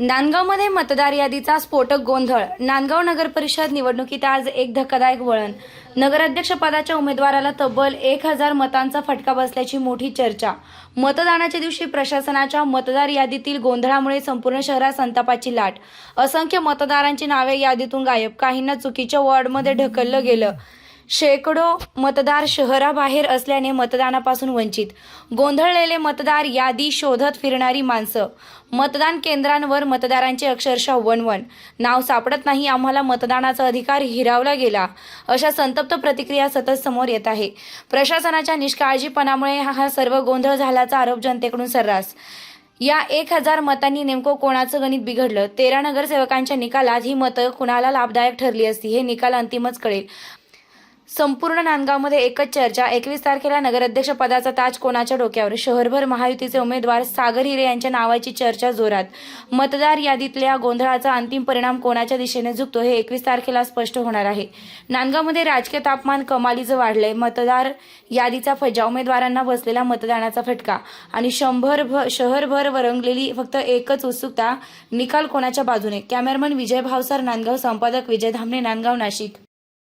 नांदगावमध्ये मतदार यादीचा स्फोटक गोंधळ. नांदगाव नगर परिषद निवडणुकीत आज एक धक्कादायक वळण. नगराध्यक्षपदाच्या उमेदवाराला तब्बल एक हजार मतांचा फटका बसल्याची मोठी चर्चा. मतदानाच्या दिवशी प्रशासनाच्या मतदार यादीतील गोंधळामुळे संपूर्ण शहरात संतापाची लाट. असंख्य मतदारांची नावे यादीतून गायब. काहींना चुकीच्या वॉर्डमध्ये ढकललं गेलं. शेकडो मतदार शहराबाहेर असल्याने मतदानापासून वंचित. गोंधळलेले मतदार यादी शोधत फिरणारी माणसं. मतदान केंद्रांवर मतदारांचे अक्षरशः वणवण. नाव सापडत नाही आम्हाला मतदानाचा अधिकार हिरावला गेला अशा संतप्त प्रतिक्रिया सतत समोर येत आहे. प्रशासनाच्या निष्काळजीपणामुळे हा हा सर्व गोंधळ झाल्याचा आरोप जनतेकडून सर्रास. या एक हजार मतांनी नेमकं कोणाचं गणित बिघडलं? तेरा नगरसेवकांच्या निकालात ही मतं कुणाला लाभदायक ठरली असती हे निकाल अंतिमच कळेल. संपूर्ण नांदगावमध्ये एकच चर्चा. एकवीस तारखेला नगराध्यक्ष पदाचा ताज कोणाच्या डोक्यावर? शहरभर महायुतीचे उमेदवार सागर हिरे यांच्या नावाची चर्चा जोरात. मतदार यादीतल्या गोंधळाचा अंतिम परिणाम कोणाच्या दिशेने झुकतो हे एकवीस तारखेला स्पष्ट होणार आहे. नांदगावमध्ये राजकीय तापमान कमालीचं वाढलंय. मतदार यादीचा फजा. उमेदवारांना बसलेला मतदानाचा फटका. आणि शंभर भ शहरभर वरंगलेली फक्त एकच उत्सुकता निकाल कोणाच्या बाजूने? कॅमेरामन विजय भावसार नांदगाव संपादक विजय धामणे नांदगाव नाशिक.